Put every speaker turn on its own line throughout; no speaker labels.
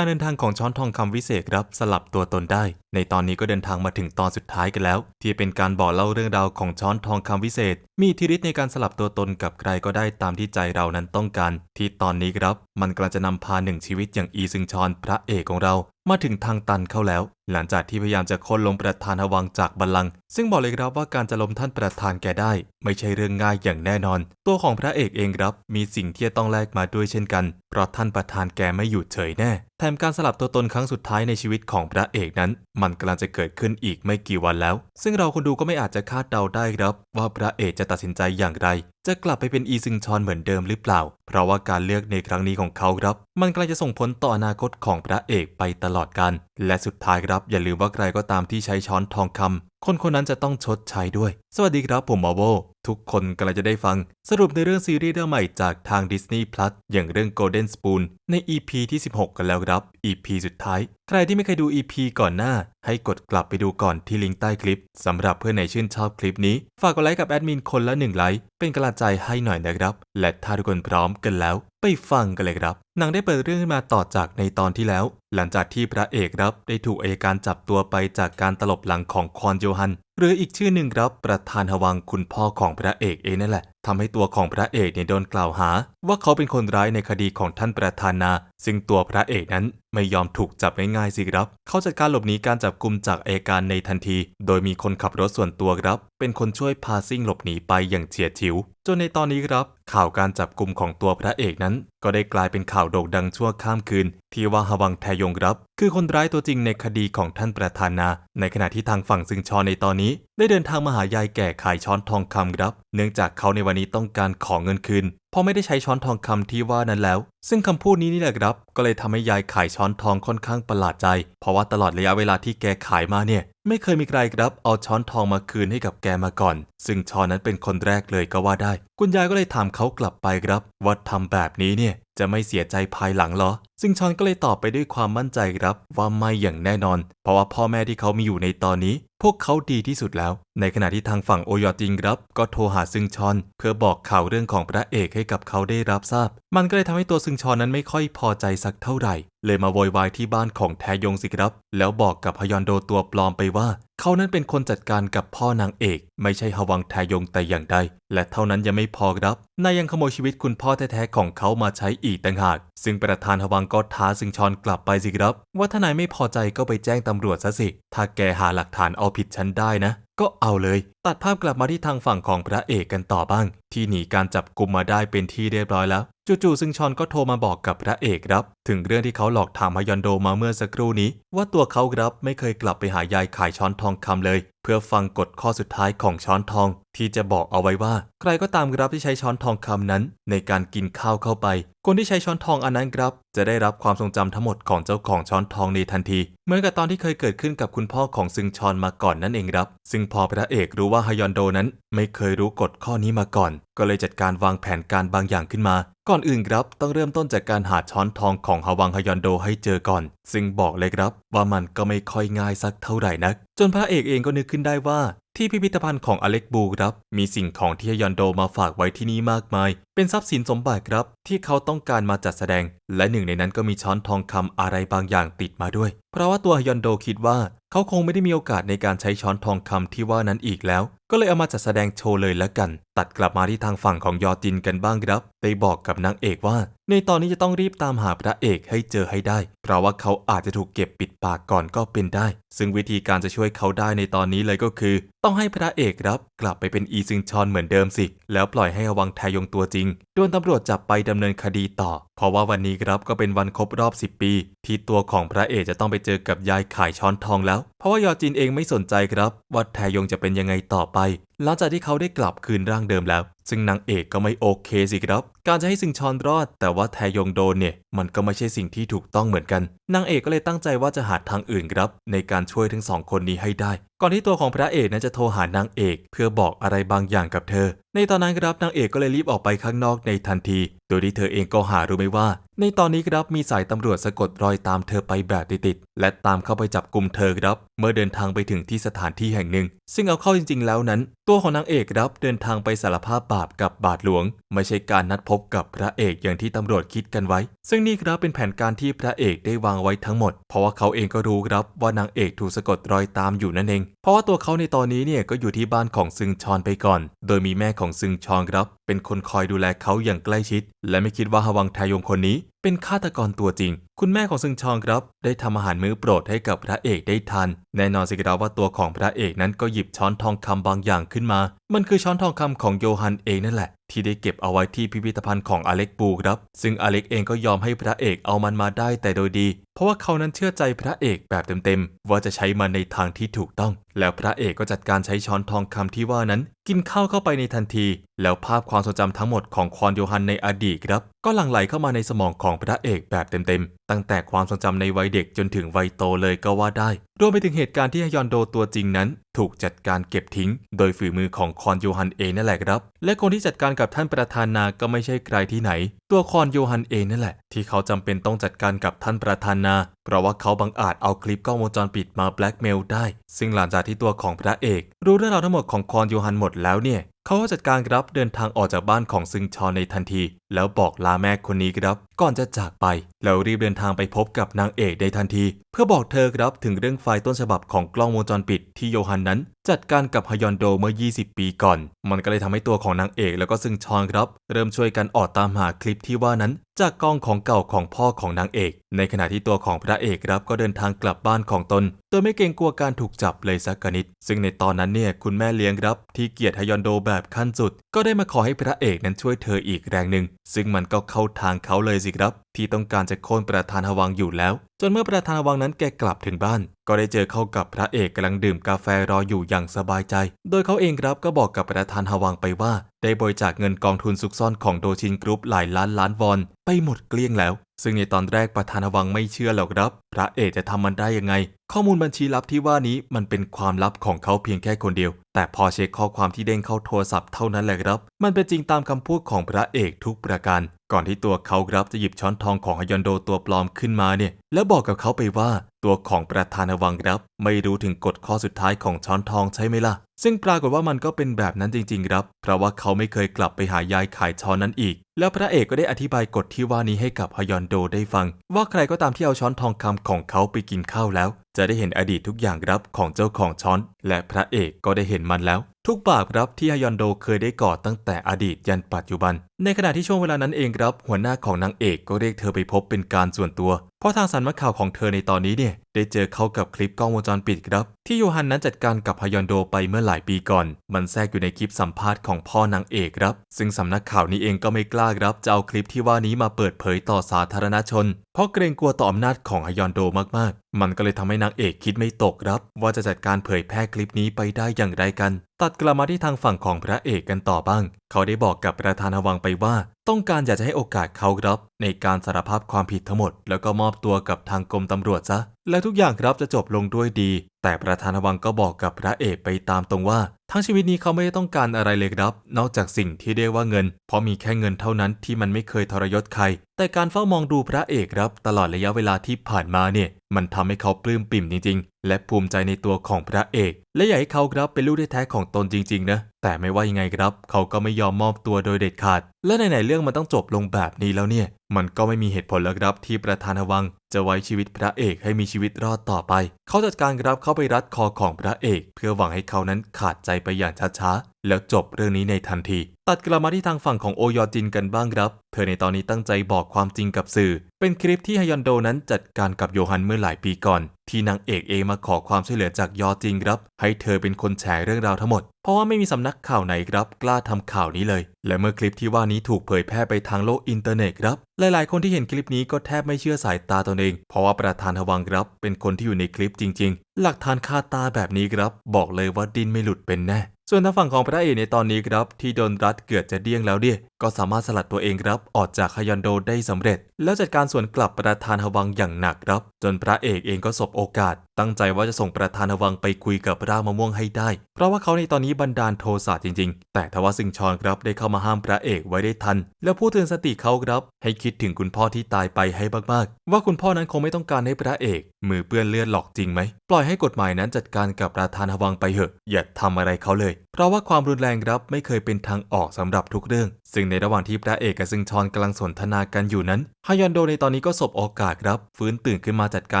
การเดินทางของช้อนทองคำวิเศษครับสลับตัวตนได้ ในตอนนี้ก็เดินทางมาถึงตอนสุดท้ายกันแล้ว ที่เป็นการบอกเล่าเรื่องราวของช้อนทองคำวิเศษ มีอิทธิฤทธิ์ในการสลับตัวตนกับใครก็ได้ตามที่ใจเรานั้นต้องการ ที่ตอนนี้ครับ มันกำลังจะนำพาหนึ่งชีวิตอย่างอีซึงชอนพระเอกของเรา มาถึงทางตันเข้าแล้ว หลังจากที่พยายามจะโค่นลงประธานวังจากบัลลังก์ซึ่งบอกเลยครับว่าการจะล้มท่านประธานแกได้ ไม่ใช่เรื่องง่ายอย่างแน่นอน ตัวของพระเอกเองครับ มีสิ่งที่จะต้องแลกมาด้วยเช่นกัน เพราะท่านประธานแกไม่อยู่เฉยแน่แถมการสลับตัวตนครั้งสุดท้ายในชีวิตของพระเอกนั้น มันกำลังจะเกิดขึ้นอีกไม่กี่วันแล้ว ซึ่งเราคนดูก็ไม่อาจจะคาดเดาได้ครับ ว่าพระเอกจะตัดสินใจอย่างไร จะกลับไปเป็นอีซึงชอนเหมือนเดิมหรือเปล่า เพราะว่าการเลือกในครั้งนี้ของเขาครับ มันกำลังจะส่งผลต่ออนาคตของพระเอกไปตลอดกาลและสุดท้ายครับอย่าลืมว่าใครก็ตามที่ใช้ช้อนทองคำคนคนนั้นจะต้องชดใช้ด้วย สวัสดีครับผมมาโวทุกคนกำลังจะได้ฟัง สรุปในเรื่องซีรีส์เรื่องใหม่จากทาง Disney Plus อย่างเรื่อง Golden Spoon ใน EP ที่ 16 กันแล้วครับ EP สุดท้าย ใครที่ไม่เคยดู EP ก่อนหน้า ให้กดกลับไปดูก่อนที่ลิงก์ใต้คลิปสำหรับเพื่อนไหนชื่นชอบคลิปนี้ ฝากกดไลค์กับแอดมินคนละหนึ่งไลค์เป็นกำลังใจให้หน่อยนะครับ และถ้าทุกคนพร้อมกันแล้วไปฟังกันเลยครับ หนังได้เปิดเรื่องขึ้นมาต่อจากในตอนที่แล้ว หลังจากที่พระเอกครับได้ถูกอายการจับตัวไปจากการตลบหลังของคอนโยฮัน หรืออีกชื่อหนึ่งครับประธานฮวังคุณพ่อของพระเอกเองนั่นแหละทำให้ตัวของพระเอกเนี่ยโดนกล่าวหา ว่าเขาเป็นคนร้ายในคดีของท่านประธานา ซึ่งตัวพระเอกนั้นไม่ยอมถูกจับง่ายๆสิครับ เขาจัดการหลบหนีการจับกลุมจากเอการในทันที โดยมีคนขับรถส่วนตัวครับ เป็นคนช่วยพาซิ่งหลบหนีไปอย่างเฉียดฉิว จนในตอนนี้ครับ ข่าวการจับกลุ่มของตัวพระเอกนั้น ก็ได้กลายเป็นข่าวโด่งดังชั่วข้ามคืน ที่ว่าฮวังแทยงรับ คือคนร้ายตัวจริงในคดีของท่านประธานา ในขณะที่ทางฝั่งซึงชอในตอนนี้ ได้เดินทางมาหายายแก่ขายช้อนทองคำครับ เนื่องจากเขาในวันนี้ต้องการขอเงินคืนพราะไม่ได้ใช้ช้อนทองคำที่ว่านั้นแล้ว ซึ่งคำพูดนี้นี่แหละครับ ก็เลยทำให้ยายขายช้อนทองค่อนข้างประหลาดใจ เพราะว่าตลอดระยะเวลาที่แกขายมาเนี่ย ไม่เคยมีใครครับเอาช้อนทองมาคืนให้กับแกมาก่อน ซึ่งชอนนั้นเป็นคนแรกเลยก็ว่าได้ คุณยายก็เลยถามเขากลับไปครับ ว่าทำแบบนี้เนี่ยจะไม่เสียใจภายหลังเหรอ ซึ่งชอนก็เลยตอบไปด้วยความมั่นใจครับ ว่าไม่อย่างแน่นอน เพราะว่าพ่อแม่ที่เขามีอยู่ในตอนนี้ พวกเขาดีที่สุดแล้ว ในขณะที่ทางฝั่งโอยอจิงครับ ก็โทรหาซึงชอน เพื่อบอกข่าวเรื่องของพระเอกให้กับเขาได้รับทราบ มันก็เลยทำให้ตัวซึงชอนนั้นไม่ค่อยพอใจสักเท่าไหร่ เลยมาโวยวายที่บ้านของแทยงสิครับ แล้วบอกกับพยอนโดตัวปลอมไปว่า เขานั้นเป็นคนจัดการกับพ่อนางเอก ไม่ใช่ฮวังแทยงแต่อย่างใด และเท่านั้นยังไม่พอครับ นายยังขโมยชีวิตคุณพ่อแท้ๆของเขามาใช้อีกต่างหาก ซึ่งประธานฮวังก็ท้าซึงชอนกลับไปสิครับ ว่าถ้านายไม่พอใจก็ไปแจ้งตำรวจซะสิ ถ้าแกหาหลักฐานเอาผิดฉันได้นะ ก็เอาเลย ตัดภาพกลับมาที่ทางฝั่งของพระเอกกันต่อบ้าง ที่หนีการจับกลุ่มมาได้เป็นที่เรียบร้อยแล้ว จู่ๆซึ่งชอนก็โทรมาบอกกับพระเอกครับ ถึงเรื่องที่เขาหลอกถามฮยอนโดมาเมื่อสักครู่นี้ ว่าตัวเขาครับไม่เคยกลับไปหายายขายช้อนทองคำเลย พื่อฟังกฎข้อสุดท้ายของช้อนทองที่จะบอกเอาไว้ว่า ใครก็ตามครับที่ใช้ช้อนทองคำนั้น ในการกินข้าวเข้าไป คนที่ใช้ช้อนทองอันนั้นครับ จะได้รับความทรงจำทั้งหมดของเจ้าของช้อนทองในทันที เหมือนกับตอนที่เคยเกิดขึ้นกับคุณพ่อของซึงชอนมาก่อนนั่นเองครับ ซึ่งพอพระเอกรู้ว่าฮยอนโดนั้น ไม่เคยรู้กฎข้อนี้มาก่อน ก็เลยจัดการวางแผนการบางอย่างขึ้นมา ก่อนอื่นครับ ต้องเริ่มต้นจากการหาช้อนทองของฮวังฮยอนโดให้เจอก่อน ซึ่งบอกเลยครับ ว่ามันก็ไม่ค่อยง่ายสักเท่าไหร่นัก จนพระเอกเองก็นึกขึ้นได้ว่า ที่พิพิธภัณฑ์ของอเล็กบูครับ มีสิ่งของที่ฮยอนโดมาฝากไว้ที่นี่มากมาย เป็นทรัพย์สินสมบัติครับ ที่เขาต้องการมาจัดแสดง และหนึ่งในนั้นก็มีช้อนทองคำอะไรบางอย่างติดมาด้วย เพราะว่าตัวฮยอนโดคิดว่า เขาคงไม่ได้มีโอกาสในการใช้ช้อนทองคำที่ว่านั้นอีกแล้ว ก็เลยเอามาจัดแสดงโชว์เลยละกัน ตัดกลับมาที่ทางฝั่งของยอจินกันบ้างครับได้บอกกับนางเอกว่า ในตอนนี้จะต้องรีบตามหาพระเอกให้เจอให้ได้ เพราะว่าเขาอาจจะถูกเก็บปิดปากก่อนก็เป็นได้ ซึ่งวิธีการจะช่วยเขาได้ในตอนนี้เลยก็คือต้องให้พระเอกรับกลับไปเป็นอีซึงชอนเหมือนเดิมสิ แล้วปล่อยให้อวังแทยงตัวจริงโดนตำรวจจับไปดำเนินคดีต่อ เพราะว่าวันนี้ครับก็เป็นวันครบรอบ 10 ปี ที่ตัวของพระเอกจะต้องไปเจอกับยายขายช้อนทองแล้ว เพราะว่ายอจินเองไม่สนใจครับว่าแทยงจะเป็นยังไงต่อไป หลังจากที่เขาได้กลับคืนร่างเดิมแล้ว ซึ่งนางเอกก็ไม่โอเคสิครับ การจะให้ซึงชอนรอด แต่ว่าแทยงโดนเนี่ย มันก็ไม่ใช่สิ่งที่ถูกต้องเหมือนกัน นางเอกก็เลยตั้งใจว่าจะหาทางอื่นครับ ในการช่วยทั้งสองคนนี้ให้ได้ ก่อนที่ตัวของพระเอกนั้นจะโทรหานางเอก เพื่อบอกอะไรบางอย่างกับเธอในตอนนั้นครับนางเอกก็เลยรีบออกไปข้างนอกในทันที โดยที่เธอเองก็หารู้ไม่ว่า ในตอนนี้ครับมีสายตำรวจสะกดรอยตามเธอไปแบบติดๆและตามเข้าไปจับกลุ่มเธอครับ เมื่อเดินทางไปถึงที่สถานที่แห่งหนึ่ง ซึ่งเอาเข้าจริง ๆ แล้วนั้น ตัวของนางเอกครับเดินทางไปสารภาพบาปกับบาทหลวง ไม่ใช่การนัดพบกับพระเอกอย่างที่ตำรวจคิดกันไว้ ซึ่งนี่ครับเป็นแผนการที่พระเอกได้วางไว้ทั้งหมด เพราะว่าเขาเองก็รู้ครับว่านางเอกถูกสะกดรอยตามอยู่นั่นเอง เพราะว่าตัวเขาในตอนนี้เนี่ยก็อยู่ที่บ้านของซึงชอนไปก่อน โดยมีแม่ของซึงชองครับ เป็นคนคอยดูแลเขาอย่างใกล้ชิด และไม่คิดว่าฮวังทายงคนนี้เป็นฆาตกรตัวจริง คุณแม่ของซึงชองครับ ได้ทำอาหารมื้อโปรดให้กับพระเอกได้ทาน แน่นอนสิครับว่าตัวของพระเอกนั้นก็หยิบช้อนทองคำบางอย่างขึ้นมา มันคือช้อนทองคำของโยฮันเองนั่นแหละ ที่ได้เก็บเอาไว้ที่พิพิธภัณฑ์ของอเล็กปูครับ ซึ่งอเล็กเองก็ยอมให้พระเอกเอามันมาได้แต่โดยดี เพราะว่าเขานั้นเชื่อใจพระเอกแบบเต็มๆว่าจะใช้มันในทางที่ถูกต้อง แล้วพระเอกก็จัดการใช้ช้อนทองคำที่ว่านั้น กินข้าวเข้าไปในทันที แล้วภาพความทรงจำทั้งหมดของควอนโยฮันในอดีตครับ ก็หลั่งไหลเข้ามาในสมองของพระเอกแบบเต็ม ตั้งแต่ความทรงจำในวัยเด็กจนถึงวัยโตเลยก็ว่าได้ รวมไปถึงเหตุการณ์ที่ฮยอนโดตัวจริงนั้น ถูกจัดการเก็บทิ้ง โดยฝีมือของคอนโยฮันเองนั่นแหละครับ และคนที่จัดการกับท่านประธานาก็ไม่ใช่ใครที่ไหน ตัวคอนโยฮันเองนั่นแหละ ที่เขาจำเป็นต้องจัดการกับท่านประธานา เพราะว่าเขาบังอาจเอาคลิปกล้องวงจรปิดมาแบล็กเมลได้ ซึ่งหลังจากที่ตัวของพระเอก รู้เรื่องราวทั้งหมดของคอนโยฮันหมดแล้วเนี่ย เขาก็จัดการรับเดินทางออกจากบ้านของซึงชอนในทันทีแล้วบอกลาแม่คนนี้ครับ ก่อนจะจากไป แล้วรีบเดินทางไปพบกับนางเอกในทันที เพื่อบอกเธอครับถึงเรื่องไฟล์ต้นฉบับของกล้องวงจรปิดที่โยฮันนั้น จัดการกับฮยอนโดเมื่อ 20 ปีก่อน มันก็เลยทำให้ตัวของนางเอกแล้วก็ซึงชอนครับ เริ่มช่วยกันออกตามหาคลิปที่ว่านั้น จากกล้องของเก่าของพ่อของนางเอก ในขณะที่ตัวของพระเอกครับก็เดินทางกลับบ้านของตน โดยไม่เกรงกลัวการถูกจับเลยสักนิด ซึ่งในตอนนั้นเนี่ยคุณแม่เลี้ยงครับ ที่เกลียดฮยอนโดแบบขั้นสุด ก็ได้มาขอให้พระเอกนั้นช่วยเธออีกแรงหนึ่งซึ่งมันก็เข้าทางเขาเลยสิครับ ที่ต้องการจะโค่นประธานหวังอยู่แล้ว จนเมื่อประธานหวังนั้นแกกลับถึงบ้าน ก็ได้เจอเข้ากับพระเอกกำลังดื่มกาแฟรออยู่อย่างสบายใจ โดยเขาเองครับก็บอกกับประธานหวังไปว่า ได้บริจาคเงินกองทุนซุกซ่อนของโดชินกรุ๊ปหลายล้านล้านวอน ไปหมดเกลี้ยงแล้ว ซึ่งในตอนแรกประธานวังไม่เชื่อหรอกครับ พระเอกจะทำมันได้ยังไง ข้อมูลบัญชีลับที่ว่านี้มันเป็นความลับของเขาเพียงแค่คนเดียว แต่พอเช็คข้อความที่เด้งเข้าโทรศัพท์เท่านั้นแหละครับ มันเป็นจริงตามคำพูดของพระเอกทุกประการ ก่อนที่ตัวเขาครับจะหยิบช้อนทองของฮยอนโดตัวปลอมขึ้นมาเนี่ย แล้วบอกกับเขาไปว่าตัวของประธานวังครับ ไม่รู้ถึงกฎข้อสุดท้ายของช้อนทองใช่ไหมล่ะ ซึ่งปรากฏว่ามันก็เป็นแบบนั้นจริงๆครับ เพราะว่าเขาไม่เคยกลับไปหายายขายช้อนนั้นอีก แล้วพระเอกก็ได้อธิบายกฎที่ว่านี้ให้กับฮยอนโดได้ฟัง ว่าใครก็ตามที่เอาช้อนทองคำของเขาไปกินข้าวแล้ว จะได้เห็นอดีตทุกอย่างครับของเจ้าของช้อน และพระเอกก็ได้เห็นมันแล้ว ทุกบาปครับที่ฮยอนโดเคยได้ก่อตั้งแต่อดีตยันปัจจุบัน ในขณะที่ช่วงเวลานั้นเองครับ หัวหน้าของนางเอกก็เรียกเธอไปพบเป็นการส่วนตัว เพราะทางสารมัข่าวของเธอในตอนนี้เนี่ย ได้เจอเข้ากับคลิปกล้องวงจรปิดครับ ที่โยฮันนั้นจัดการกับฮยอนโดไปเมื่อหลายปีก่อน มันแทรกอยู่ในคลิปสัมภาษณ์ของพ่อนางเอกครับ ซึ่งสำนักข่าวนี้เองก็ไม่กล้าครับจะเอาคลิปที่ว่านี้มาเปิดเผยต่อสาธารณชน เพราะเกรงกลัวต่ออำนาจของฮยอนโดมากๆ มันก็เลยทำให้นางเอกคิดไม่ตกครับ ว่าจะจัดการเผยแพร่คลิปนี้ไปได้อย่างไรกัน ตัดกลับมาที่ทางฝั่งของพระเอกกันต่อบ้างเขาได้บอกกับประธานวังไปว่า ต้องการอยากจะให้โอกาสเขาครับ ในการสารภาพความผิดทั้งหมด แล้วก็มอบตัวกับทางกรมตำรวจซะ และทุกอย่างครับจะจบลงด้วยดี แต่ประธานวังก็บอกกับพระเอกไปตามตรงว่า ทั้งชีวิตนี้เขาไม่ได้ต้องการอะไรเลยครับ นอกจากสิ่งที่เรียกว่าเงิน เพราะมีแค่เงินเท่านั้นที่มันไม่เคยทรยศใคร แต่การเฝ้ามองดูพระเอกครับ ตลอดระยะเวลาที่ผ่านมาเนี่ยมันทำให้เขาปลื้มปิ่มจริง ๆ และภูมิใจในตัวของพระเอก และอยากให้เขาครับเป็นลูกแท้ๆของตนจริง ๆ นะ แต่ไม่ว่ายังไงครับ เขาก็ไม่ยอมมอบตัวโดยเด็ดขาดและไหนๆเรื่องมันต้องจบลงแบบนี้แล้วเนี่ย มันก็ไม่มีเหตุผลแล้วครับที่ประธานวัง จะไว้ชีวิตพระเอกให้มีชีวิตรอดต่อไป เขาจัดการรับเข้าไปรัดคอของพระเอก เพื่อหวังให้เขานั้นขาดใจไปอย่างช้าๆแล้วจบเรื่องนี้ในทันที ตัดกลับมาที่ทางฝั่งของโอยอจินกันบ้างครับ เธอในตอนนี้ตั้งใจบอกความจริงกับสื่อ เป็นคลิปที่ฮยอนโดนั้นจัดการกับโยฮันเมื่อหลายปีก่อน ที่นางเอกเอมาขอความช่วยเหลือจากยอจิงครับ ให้เธอเป็นคนแชร์เรื่องราวทั้งหมด เพราะว่าไม่มีสำนักข่าวไหนครับ กล้าทำข่าวนี้เลย และเมื่อคลิปที่ว่านี้ถูกเผยแพร่ไปทางโลกอินเทอร์เน็ตครับ หลาย ๆ คนที่เห็นคลิปนี้ก็แทบไม่เชื่อสายตาตนเอง เพราะว่าประธานฮวังครับ เป็นคนที่อยู่ในคลิปจริง ๆ หลักฐานคาตาแบบนี้ครับ บอกเลยว่าดินไม่หลุดเป็นแน่ ส่วนทางฝั่งของพระเอกในตอนนี้ครับที่โดนรัดเกือบจะเดี้ยงแล้วเนี่ย ก็สามารถสลัดตัวเองครับออกจากฮยอนโดได้สำเร็จ แล้วจัดการสวนกลับประธานฮวังอย่างหนักครับ จนพระเอกเองก็สบโอกาส ตั้งใจว่าจะส่งประธานฮวังไปคุยกับรากมะม่วงให้ได้ เพราะว่าเขาในตอนนี้บันดาลโทสะจริง ๆ แต่ทว่าซึงชอนครับได้เข้ามาห้ามพระเอกไว้ได้ทัน แล้วพูดเตือนสติเขาครับ ให้คิดถึงคุณพ่อที่ตายไปให้มากๆ ว่าคุณพ่อนั้นคงไม่ต้องการให้พระเอก มือเปื้อนเลือดหลอกจริงไหมปล่อยให้กฎหมายนั้นจัดการกับประธานฮวังไปเถอะอย่าทำอะไรเขาเลย เพราะว่าความรุนแรงครับไม่เคยเป็นทางออกสำหรับทุกเรื่องซึ่งในระหว่างที่พระเอกกับซึงชอนกำลังสนทนากันอยู่นั้นฮยอนโดในตอนนี้ก็สบโอกาสครับ ฟื้นตื่นขึ้นมาจัดกา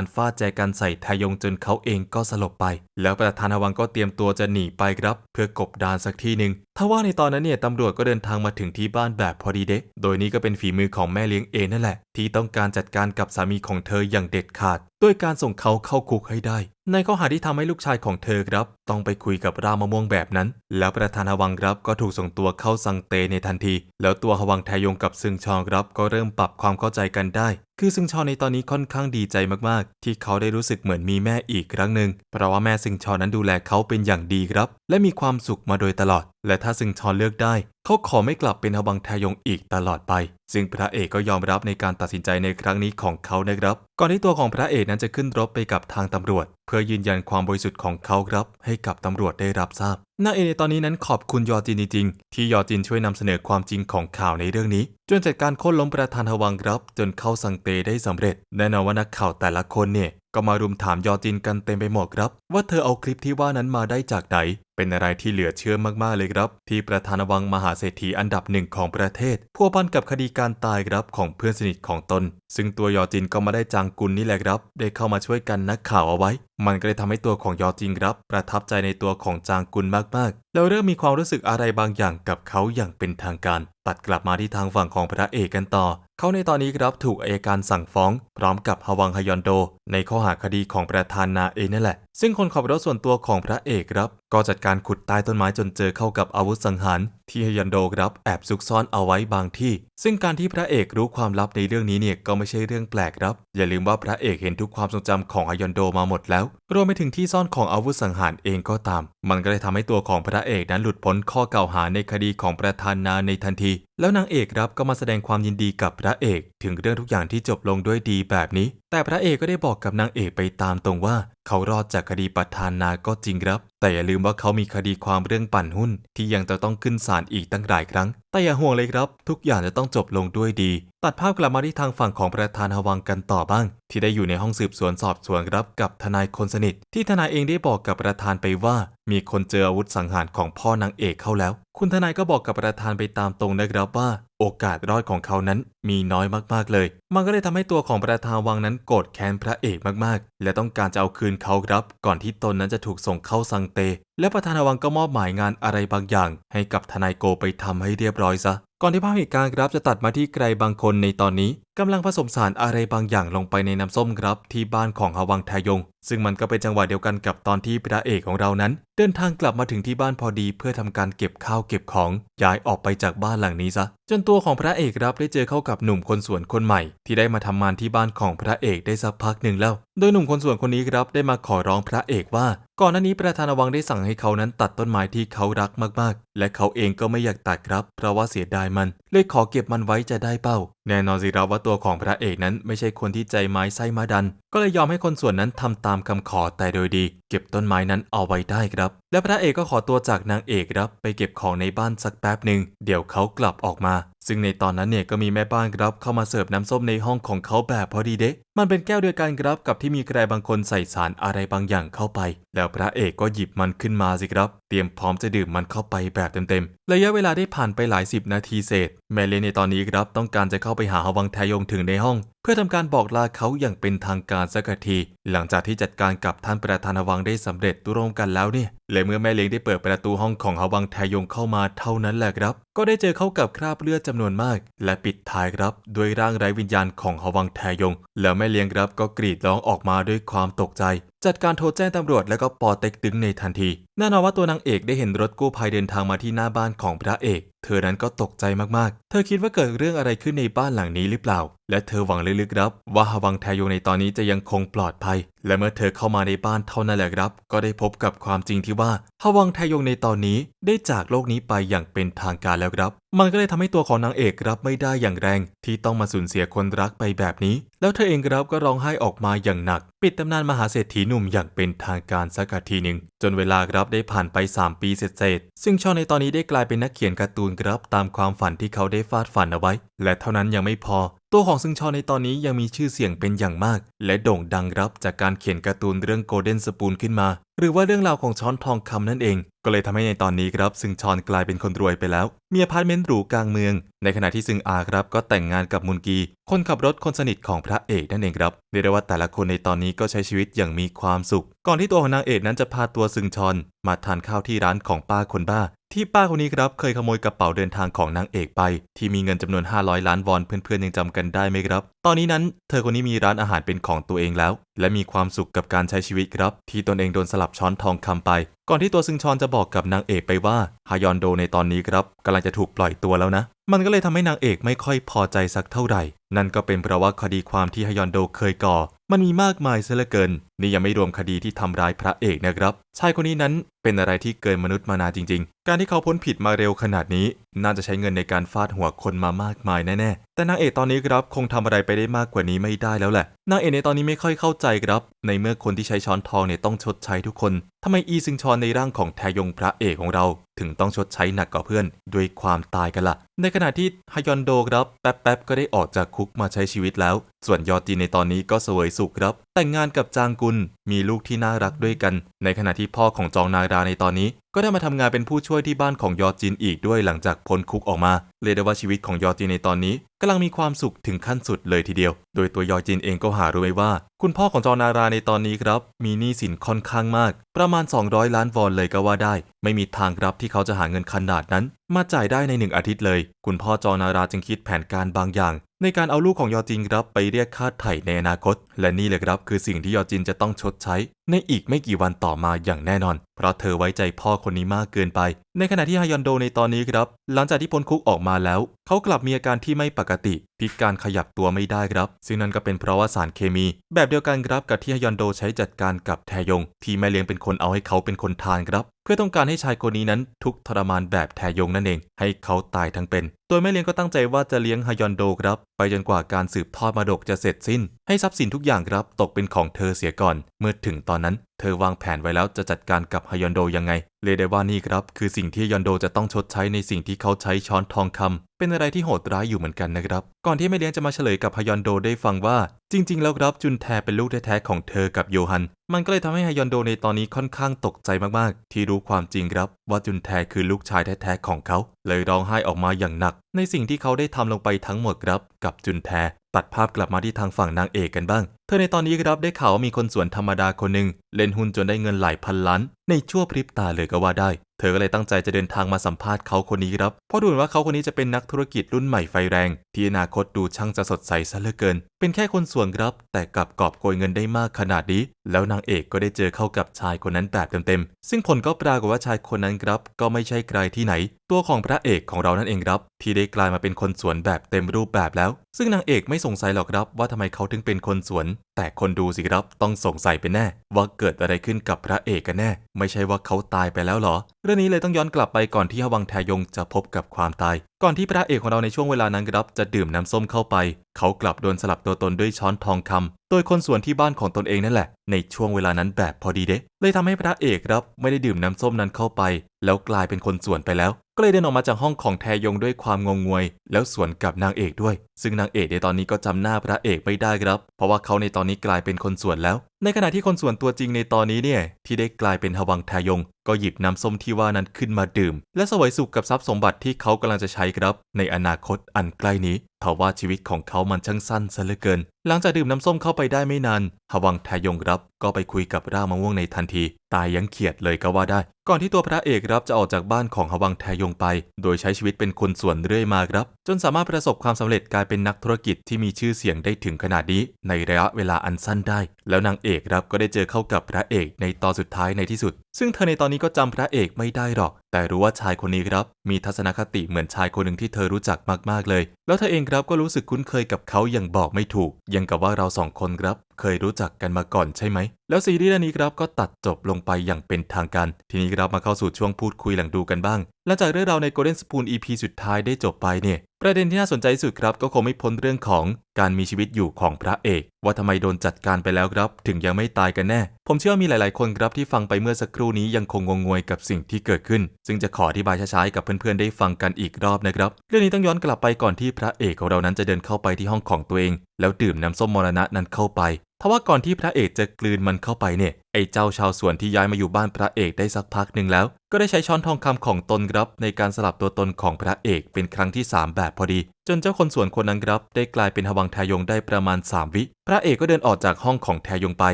รฟาดแจกันใส่ทายงจนเขาเองก็สลบไป แล้วประธานฮวังก็เตรียมตัวจะหนีไปครับ เพื่อกบดานสักที่หนึ่งทว่าในตอนนั้นเนี่ยตำรวจก็เดินทางมาถึงที่บ้านแบบพอดีเดะโดยนี้ก็เป็นฝีมือของแม่เลี้ยงเองนั่นแหละ ที่ต้องการจัดการกับสามีของเธออย่างเด็ดขาดด้วยการส่งเขาเข้าคุกให้ได้ ในข้อหาที่ทำให้ลูกชายของเธอครับ ต้องไปคุยกับรามะม่วงแบบนั้น แล้วประธานฮวังครับก็ถูกส่งตัวเข้าสังเตในทันที แล้วตัวฮวังแทยงกับซึงชองครับก็เริ่มปรับความเข้าใจกันได้ คือซึงชอในตอนนี้ค่อนข้างดีใจมากๆ ที่เขาได้รู้สึกเหมือนมีแม่อีกครั้งหนึ่งเพราะว่าแม่ซึงชอนั้นดูแลเขาเป็นอย่างดีครับ และมีความสุขมาโดยตลอด และถ้าซึงชอเลือกได้ เขาขอไม่กลับเป็นฮวังแทยงอีกตลอดไป ซึ่งพระเอกก็ยอมรับในการตัดสินใจในครั้งนี้ของเขานะครับ ก่อนที่ตัวของพระเอกนั้นจะขึ้นรถไปกับทางตำรวจ เพื่อยืนยันความบริสุทธิ์ของเขาครับให้กับตำรวจได้รับทราบนาเอในตอนนี้นั้นขอบคุณยอจินจริงๆ ที่ยอจินช่วยนำเสนอความจริงของข่าวในเรื่องนี้ จนจัดการโค่นล้มประธานฮวังครับ จนเข้าสังเตได้สำเร็จ แน่นอนว่านักข่าวแต่ละคนเนี่ยก็มารุมถามยอจินกันเต็มไปหมดครับ ว่าเธอเอาคลิปที่ว่านั้นมาได้จากไหน เป็นอะไรที่เหลือเชื่อมากๆเลยครับ ที่ประธานวังมหาเศรษฐีอันดับหนึ่งของประเทศพัวพันกับคดีการตายครับของเพื่อนสนิทของตน ซึ่งตัวยอจินก็มาได้จางกุลนี่แหละครับ ได้เข้ามาช่วยกันนักข่าวเอาไว้ มันก็เลยทำให้ตัวของยอจินครับ ประทับใจในตัวของจางกุลมากๆ แล้วเริ่มมีความรู้สึกอะไรบางอย่างกับเขาอย่างเป็นทางการ ตัดกลับมาที่ทางฝั่งของพระเอกกันต่อเขาในตอนนี้ครับถูกอัยการสั่งฟ้อง พร้อมกับฮวังฮยอนโด ในข้อหาคดีของประธานนาเอนั่นแหละ ซึ่งคนขับรถส่วนตัวของพระเอกครับ ก็จัดการขุดใต้ต้นไม้จนเจอเข้ากับอาวุธสังหาร ที่ฮยอนโดครับแอบซุกซ่อนเอาไว้บางที่ ซึ่งการที่พระเอกรู้ความลับในเรื่องนี้เนี่ยก็ไม่ใช่เรื่องแปลกครับ อย่าลืมว่าพระเอกเห็นทุกความทรงจำของฮยอนโดมาหมดแล้ว รวมไปถึงที่ซ่อนของอาวุธสังหารเองก็ตาม มันก็เลยทำให้ตัวของพระเอกนั้นหลุดพ้นข้อกล่าวหาในคดีของประธานนาในทันที แล้วนางเอกครับก็มาแสดงความยินดีกับพระเอก ถึงเรื่องทุกอย่างที่จบลงด้วยดีแบบนี้ แต่พระเอกก็ได้บอกกับนางเอกไปตามตรงว่า เขารอดจากคดีประธานนาก็จริงครับ แต่อย่าลืมว่าเขามีคดีความเรื่องปั่นหุ้นที่ยังจะต้องขึ้นศาลอีกตั้งหลายครั้ง แต่อย่าห่วงเลยครับ ทุกอย่างจะต้องจบลงด้วยดี ตัดภาพกลับมาที่ทางฝั่งของประธานฮวังกันต่อบ้าง ที่ได้อยู่ในห้องสืบสวนสอบสวนรับกับทนายคนสนิท ที่ทนายเองได้บอกกับประธานไปว่า มีคนเจออาวุธสังหารของพ่อนางเอกเข้าแล้ว คุณทนายก็บอกกับประธานไปตามตรงนะครับว่า โอกาสรอดของเขานั้นมีน้อยมากๆเลย มันก็เลยทำให้ตัวของประธานวังนั้นโกรธแค้นพระเอกมากๆ และต้องการจะเอาคืนเขาครับ ก่อนที่ตนนั้นจะถูกส่งเข้าซังเต และประธานวังก็มอบหมายงานอะไรบางอย่าง ให้กับทนายโกไปทำให้เรียบร้อยซะ ก่อนที่ภาพเหตุการณ์ครับจะตัดมาที่ใครบางคนในตอนนี้ กำลังผสมสารอะไรบางอย่างลงไปในน้ำส้มครับที่บ้านของฮวังทายง ซึ่งมันก็เป็นจังหวะเดียวกันกับตอนที่พระเอกของเรานั้น เดินทางกลับมาถึงที่บ้านพอดีเพื่อทำการเก็บข้าวเก็บของย้ายออกไปจากบ้านหลังนี้ซะ จนตัวของพระเอกครับได้เจอเข้ากับหนุ่มคนสวนคนใหม่ ที่ได้มาทำงานที่บ้านของพระเอกได้สักพักหนึ่งแล้ว โดยหนุ่มคนสวนคนนี้ครับได้มาขอร้องพระเอกว่า ก่อนหน้านี้ประธานวังได้สั่งให้เขานั้นตัดต้นไม้ที่เขารักมากๆ และเขาเองก็ไม่อยากตัดครับ เพราะว่าเสียดายมัน เลยขอเก็บมันไว้จะได้เป้า แน่นอนสิครับว่าตัวของพระเอกนั้นไม่ใช่คนที่ใจไม้ไส้มาดัน ก็เลยยอมให้คนส่วนนั้นทำตามคำขอแต่โดยดี เก็บต้นไม้นั้นเอาไว้ได้ครับ และพระเอกก็ขอตัวจากนางเอกครับไปเก็บของในบ้านสักแป๊บหนึ่งเดี๋ยวเขากลับออกมา ซึ่งในตอนนั้นเนี่ยก็มีแม่บ้านครับเข้ามาเสิร์ฟน้ำส้มในห้องของเขาแบบพอดีเดะ มันเป็นแก้วเดียวกันครับกับที่มีใครบางคนใส่สารอะไรบางอย่างเข้าไป แล้วพระเอกก็หยิบมันขึ้นมาสิครับ เตรียมพร้อมจะดื่มมันเข้าไปแบบเต็มๆ ระยะเวลาได้ผ่านไปหลายสิบนาทีเศษ แมเลนในตอนนี้ครับต้องการจะเข้าไปหาฮวังแทยงถึงในห้อง เพื่อทำการบอกลาเขาอย่างเป็นทางการสักที หลังจากที่จัดการกับท่านประธานฮวังได้สำเร็จร่วมกันแล้วเนี่ยและเมื่อแม่เลี้ยงได้เปิดประตูห้องของฮวังแทยงเข้ามาเท่านั้นแหละครับ ก็ได้เจอเข้ากับคราบเลือดจำนวนมาก และปิดท้ายครับด้วยร่างไร้วิญญาณของฮวังแทยง แล้วแม่เลี้ยงครับก็กรีดร้องออกมาด้วยความตกใจ จัดการโทรแจ้งตำรวจและก็ปอเต็กตึงในทันทีแน่นอนว่าตัวนางเอกได้เห็นรถกู้ภัยเดินทางมาที่หน้าบ้านของพระเอก เธอนั้นก็ตกใจมากๆ เธอคิดว่าเกิดเรื่องอะไรขึ้นในบ้านหลังนี้หรือเปล่า และเธอหวังลึกๆครับ ว่าฮวังแทโยงในตอนนี้จะยังคงปลอดภัย และเมื่อเธอเข้ามาในบ้านเท่านั้นแหละครับ ก็ได้พบกับความจริงที่ว่าฮวังแทโยงในตอนนี้ได้จากโลกนี้ไปอย่างเป็นทางการแล้วครับ มันก็เลยทำให้ตัวของนางเอกรับไม่ได้อย่างแรง ที่ต้องมาสูญเสียคนรักไปแบบนี้ แล้วเธอเองครับก็ร้องไห้ออกมาอย่างหนัก ปิดตำนานมหาเศรษฐีหนุ่มอย่างเป็นทางการสักทีหนึ่งจนเวลาครับได้ผ่านไป 3 ปีเศษๆซึ่งชอนในตอนนี้ได้กลายเป็นนักเขียนการ์ตูนครับตามความฝันที่เขาได้ฟาดฝันเอาไว้ และเท่านั้นยังไม่พอ ตัวของซึงชอนในตอนนี้ยังมีชื่อเสียงเป็นอย่างมาก และโด่งดังรับจากการเขียนการ์ตูนเรื่อง Golden Spoon ขึ้นมา หรือว่าเรื่องราวของช้อนทองคำนั่นเอง ก็เลยทำให้ในตอนนี้ครับซึงชอนกลายเป็นคนรวยไปแล้ว มีอพาร์ตเมนต์หรูกลางเมือง ในขณะที่ซึงอาครับก็แต่งงานกับมุนกี คนขับรถคนสนิทของพระเอกนั่นเองครับเรียกได้ว่าแต่ละคนในตอนนี้ก็ใช้ชีวิตอย่างมีความสุข ก่อนที่ตัวของนางเอกนั้นจะพาตัวซึงชอนมาทานข้าวที่ร้านของป้าคนบ้า ที่ป้าคนนี้ครับเคยขโมยกระเป๋าเดินทางของนางเอกไป ที่มีเงินจำนวน 500 ล้านวอนเพื่อนๆยังจำกันได้ไหมครับ ตอนนี้นั้น เธอคนนี้มีร้านอาหารเป็นของตัวเองแล้ว และมีความสุขกับการใช้ชีวิตครับ ที่ตนเองโดนสลับช้อนทองคำไป ก่อนที่ตัวซึงชอนจะบอกกับนางเอกไปว่าฮายอนโดในตอนนี้ครับกำลังจะถูกปล่อยตัวแล้วนะ มันก็เลยทำให้นางเอกไม่ค่อยพอใจสักเท่าไหร่ นั่นก็เป็นเพราะว่าคดีความที่ฮยอนโดเคยก่อ มันมีมากมายเสียเหลือเกิน นี่ยังไม่รวมคดีที่ทำร้ายพระเอกนะครับ ชายคนนี้นั้นเป็นอะไรที่เกินมนุษย์มานาจริง ๆ การที่เขาพ้นผิดมาเร็วขนาดนี้ น่าจะใช้เงินในการฟาดหัวคนมามากมายแน่ๆ แต่นางเอกตอนนี้ครับคงทำอะไรไปได้มากกว่านี้ไม่ได้แล้วแหละ นางเอกในตอนนี้ไม่ค่อยเข้าใจครับ ในเมื่อคนที่ใช้ช้อนทองเนี่ยต้องชดใช้ทุกคนทำไมอีซึงชอนในร่างของแทยงพระเอกของเรา ถึงต้องชดใช้หนักกว่าเพื่อน ด้วยความตายกันละ่ะ ในขณะที่ฮยอนโดครับแป๊บๆก็ได้ออกจากคุกมาใช้ชีวิตแล้ว ส่วนยอจีในตอนนี้ก็เสวยสุขครับ แต่งงานกับจางกุลมีลูกที่น่ารักด้วยกัน ในขณะที่พ่อของจองนาราในตอนนี้ ก็ได้มาทำงานเป็นผู้ช่วยที่บ้านของยอจินอีกด้วยหลังจากพ้นคุกออกมาเรียกได้ว่าชีวิตของยอจินในตอนนี้กำลังมีความสุขถึงขั้นสุดเลยทีเดียว โดยตัวยอจินเองก็หารู้ไหมว่าคุณพ่อของจอนาราในตอนนี้ครับ มีหนี้สินค่อนข้างมาก ประมาณ 200 ล้านวอนเลยก็ว่าได้ ไม่มีทางครับที่เขาจะหาเงินขนาดนั้น มาจ่ายได้ในหนึ่งอาทิตย์เลย คุณพ่อจอนาราจึงคิดแผนการบางอย่าง ในการเอาลูกของยอจินครับไปเรียกค่าไถ่ในอนาคต และนี่เลยครับคือสิ่งที่ยอจินจะต้องชดใช้ ในอีกไม่กี่วันต่อมาอย่างแน่นอน เพราะเธอไว้ใจพ่อคนนี้มากเกินไป ในขณะที่ฮายอนโดในตอนนี้ครับ หลังจากที่พ้นคุกออกมาแล้ว เขากลับมีอาการที่ไม่ปกติ พิการขยับตัวไม่ได้ครับ ซึ่งนั่นก็เป็นเพราะว่าสารเคมี แบบเดียวกันครับกับที่ฮายอนโดใช้จัดการกับแทยง ที่แม่เลี้ยงเป็นคนเอาให้เขาเป็นคนทานครับ พื่อต้องการให้ชายคนนี้นั้นทุกทรมานแบบแทยงนั่นเอง ให้เขาตายทั้งเป็น ตัวแม่เลี้ยงก็ตั้งใจว่าจะเลี้ยงฮยอนโดครับ ไปจนกว่าการสืบทอดมรดกจะเสร็จสิ้น ให้ทรัพย์สินทุกอย่างครับตกเป็นของเธอเสียก่อน เมื่อถึงตอนนั้น เธอวางแผนไว้แล้วจะจัดการกับฮยอนโดยังไงเรียได้ว่านี่ครับ คือสิ่งที่ฮยอนโดจะต้องชดใช้ในสิ่งที่เขาใช้ช้อนทองคำเป็นอะไรที่โหดร้ายอยู่เหมือนกันนะครับ ก่อนที่แม่เลี้ยงจะมาเฉลยกับฮยอนโดได้ฟังว่า จริง ๆ แล้วครับจุนแทเป็นลูกแท้ๆของเธอกับโยฮัน มันก็เลยทำให้ฮยอนโดในตอนนี้ค่อนข้างตกใจมากๆ ที่รู้ความจริงครับ ว่าจุนแทคือลูกชายแท้ๆของเขา เลยร้องไห้ออกมาอย่างหนัก ในสิ่งที่เขาได้ทำลงไปทั้งหมดครับ กับจุนแท ตัดภาพกลับมาที่ทางฝั่งนางเอกกันบ้างเธอในตอนนี้ครับได้ข่าวว่ามีคนสวนธรรมดาคนหนึ่งเล่นหุ้นจนได้เงินหลายพันล้าน ในชั่วพริบตาเลยก็ว่าได้ เธอก็เลยตั้งใจจะเดินทางมาสัมภาษณ์เขาคนนี้ครับ เพราะดูเหมือนว่าเขาคนนี้จะเป็นนักธุรกิจรุ่นใหม่ไฟแรง ที่อนาคตดูช่างจะสดใสซะเหลือเกิน เป็นแค่คนส่วนครับ แต่กลับกอบโกยเงินได้มากขนาดนี้ แล้วนางเอกก็ได้เจอเข้ากับชายคนนั้นแบบเต็มๆ ซึ่งผลก็ปรากฏว่าชายคนนั้นครับ ก็ไม่ใช่ใครที่ไหน ตัวของพระเอกของเรานั่นเองครับ ที่ได้กลายมาเป็นคนสวนแบบเต็มรูปแบบแล้ว ซึ่งนางเอกไม่สงสัยหรอกครับว่าทำไมเขาถึงเป็นคนสวนแต่คนดูสิครับต้องสงสัยเป็นแน่ ว่าเกิดอะไรขึ้นกับพระเอกกันแน่ ไม่ใช่ว่าเขาตายไปแล้วหรอ เรื่องนี้เลยต้องย้อนกลับไปก่อนที่ฮวังแทยงจะพบกับความตาย ก่อนที่พระเอกของเราในช่วงเวลานั้นครับจะดื่มน้ำส้มเข้าไป เขากลับโดนสลับตัวตนด้วยช้อนทองคำโดยคนสวนที่บ้านของตนเองนั่นแหละ ในช่วงเวลานั้นแบบพอดีเดะเลยทำให้พระเอกครับไม่ได้ดื่มน้ำส้มนั้นเข้าไป แล้วกลายเป็นคนสวนไปแล้ว ก็เลยเดินออกมาจากห้องของแทยงด้วยความงงงวย แล้วสวนกับนางเอกด้วย ซึ่งนางเอกในตอนนี้ก็จำหน้าพระเอกไม่ได้ครับ เพราะว่าเขาในตอนนี้กลายเป็นคนสวนแล้ว ในขณะที่คนสวนตัวจริงในตอนนี้เนี่ยที่ได้กลายเป็นฮวังแทยง ก็หยิบน้ำส้มที่ว่านั้นขึ้นมาดื่ม และสวยสุขกับทรัพย์สมบัติที่เขากำลังจะใช้ครับ ในอนาคตอันใกล้นี้ทว่าชีวิตของเขามันช่างสั้นซะเหลือเกิน หลังจากดื่มน้ำส้มเข้าไปได้ไม่นานฮวังแทยงรับก็ไปคุยกับร่างมะม่วงในทันที ตายยังเขียดเลยก็ว่าได้ ก่อนที่ตัวพระเอกรับจะออกจากบ้านของฮวังแทยงไป โดยใช้ชีวิตเป็นคนส่วนเรื่อยมาครับ จนสามารถประสบความสำเร็จกลายเป็นนักธุรกิจที่มีชื่อเสียงได้ถึงขนาดนี้ ในระยะเวลาอันสั้นได้ แล้วนางเอกรับก็ได้เจอเข้ากับพระเอกในตอนสุดท้ายในที่สุด ซึ่งเธอในตอนนี้ก็จำพระเอกไม่ได้หรอก แต่รู้ว่าชายคนนี้ครับ มีทัศนคติเหมือนชายคนหนึ่งที่เธอรู้จักมากๆเลย แล้วเธอเองครับก็รู้สึกคุ้นเคยกับเขาอย่างบอกไม่ถูกยังกับว่าเราสองคนครับ เคยรู้จักกันมาก่อนใช่ไหม แล้วซีรีส์เรื่องนี้ครับก็ตัดจบลงไปอย่างเป็นทางการ ทีนี้ครับมาเข้าสู่ช่วงพูดคุยหลังดูกันบ้าง หลังจากเรื่องราวใน Golden Spoon EP สุดท้ายได้จบไปเนี่ย ประเด็นที่น่าสนใจที่สุดครับก็คงไม่พ้นเรื่องของการมีชีวิตอยู่ของพระเอก ว่าทำไมโดนจัดการไปแล้วครับ ถึงยังไม่ตายกันแน่ ผมเชื่อว่ามีหลาย ๆ คนครับที่ฟังไปเมื่อสักครู่นี้ยังคงงงงวยกับสิ่งที่เกิดขึ้น ซึ่งจะขออธิบายช้าๆกับเพื่อน ๆ ได้ฟังกันอีกรอบนะครับ เรื่องนี้ต้องย้อนกลับไปก่อนที่พระเอกของเรานั้นจะเดินเข้าไปที่ห้องของตัวเอง แล้วดื่มน้ำส้มมรณะนั้นเข้าไปทว่าก่อนที่พระเอกจะกลืนมันเข้าไปเนี่ย ไอ้เจ้าชาวสวนที่ย้ายมาอยู่บ้านพระเอกได้สักพักหนึ่งแล้ว ก็ได้ใช้ช้อนทองคำของตนครับในการสลับตัวตนของพระเอกเป็นครั้งที่ 3 แบบพอดี จนเจ้าคนสวนคนนั้นครับได้กลายเป็นฮวังแทยงได้ประมาณ 3 วิ พระเอกก็เดินออกจากห้องของแทยงไป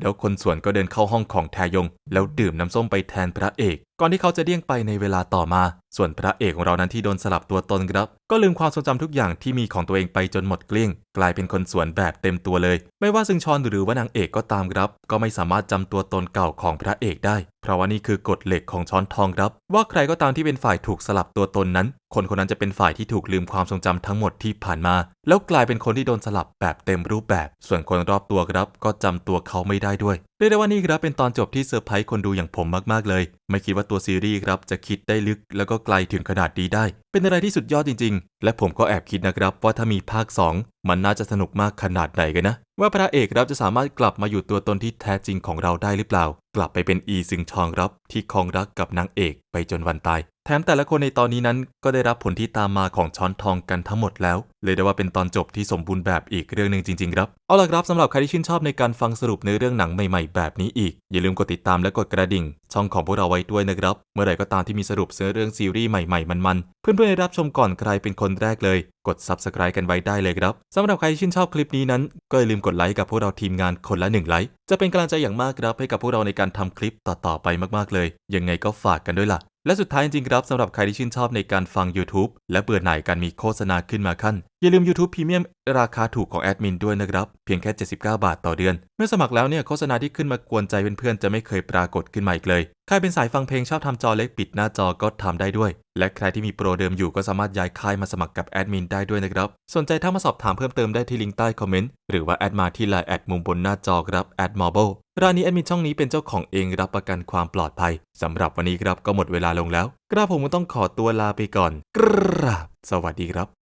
แล้วคนสวนก็เดินเข้าห้องของแทยง แล้วดื่มน้ำส้มไปแทนพระเอก ก่อนที่เขาจะเดี่ยงไปในเวลาต่อมา ส่วนพระเอกของเรานั้นที่โดนสลับตัวตนครับ ก็ลืมความทรงจำทุกอย่างที่มีของตัวเองไปจนหมดเกลี้ยง กลายเป็นคนสวนแบบเต็มตัวเลย ไม่ว่าซึงชอนหรือว่านางเอกก็ตามครับ ก็ไม่สามารถจำตัวตนเก่าของพระเอกได้ เพราะว่านี่คือกฎเหล็กของช้อนทองครับ ว่าใครก็ตามที่เป็นฝ่ายถูกสลับตัวตนนั้น คนคนนั้นจะเป็นฝ่ายที่ถูกลืมความทรงจำทั้งหมดที่ผ่านมา แล้วกลายเป็นคนที่โดนสลับแบบเต็มรูปแบบ ส่วนคนรอบตัวครับก็จำตัวเขาไม่ได้ด้วยเรียกได้ว่านี่ครับเป็นตอนจบที่เซอร์ไพรส์คนดูอย่างผมมากๆเลย ไม่คิดว่าตัวซีรีส์ครับจะคิดได้ลึกแล้วก็ไกลถึงขนาดนี้ได้ เป็นอะไรที่สุดยอดจริง ๆ และผมก็แอบคิดนะครับว่าถ้ามีภาค 2 มันน่าจะสนุกมากขนาดไหนกันนะ ว่าพระเอกครับจะสามารถกลับมาอยู่ตัวตนที่แท้จริงของเราได้หรือเปล่า กลับไปเป็นอีซึงชองรับที่คองรักกับนางเอกไปจนวันตาย แถมแต่ละคนในตอนนี้นั้นก็ได้รับผลที่ตามมาของช้อนทองกันทั้งหมดแล้ว เลยได้ว่าเป็นตอนจบที่สมบูรณ์แบบอีกเรื่องหนึ่งจริงๆครับ เอาล่ะครับสำหรับใครที่ชื่นชอบในการฟังสรุปในเรื่องหนังใหม่ๆ แบบนี้อีก อย่าลืมกดติดตามและกดกระดิ่ง ช่องของพวกเราไว้ด้วยนะครับ เมื่อไหร่ก็ตามที่มีสรุปเนื้อเรื่องซีรีส์ใหม่ๆมันๆ เพื่อนๆได้รับชมก่อนใครเป็นคนแรกเลย กด subscribe กันไว้ได้เลยครับสำหรับใครที่ชื่นชอบคลิปนี้นั้น ก็อย่าลืมกดไลค์กับพวกเราทีมงานคนละหนึ่งไลค์จะเป็นกำลังใจอย่างมากครับให้กับพวกเราในการทำคลิปต่อๆไปมากๆเลย ยังไงก็ฝากกันด้วยล่ะ และสุดท้ายจริงๆครับสำหรับใครที่ชื่นชอบในการฟัง YouTube และเบื่อหน่ายการมีโฆษณาขึ้นมาขั้น อย่าลืม YouTube Premium ราคาถูกของแอดมินด้วยนะครับ เพียงแค่ 79 บาทต่อเดือน เมื่อสมัครแล้วเนี่ยโฆษณาที่ขึ้นมากวนใจเพื่อนๆจะไม่เคยปรากฏขึ้นมาอีกเลย ใครเป็นสายฟังเพลงชอบทำจอเล็กปิดหน้าจอก็ทำได้ด้วย และใครที่มีโปรเดิมอยู่ก็สามารถย้ายค่ายมาสมัครกับแอดมินได้ด้วยนะครับ สนใจถ้ามาสอบถามเพิ่มเติมได้ที่ลิงก์ใต้คอมเมนต์หรือว่าแอดมาที่ไลน์แอดมุมบนหน้าจอครับแอดมอร์เบลร้านนี้แอดมินช่องนี้เป็นเจ้าของเองรับประกันความปลอดภัยสำหรับวันนี้ครับก็หมดเวลาลงแล้ว กระผมต้องขอตัวลาไปก่อน กราบสวัสดีครับ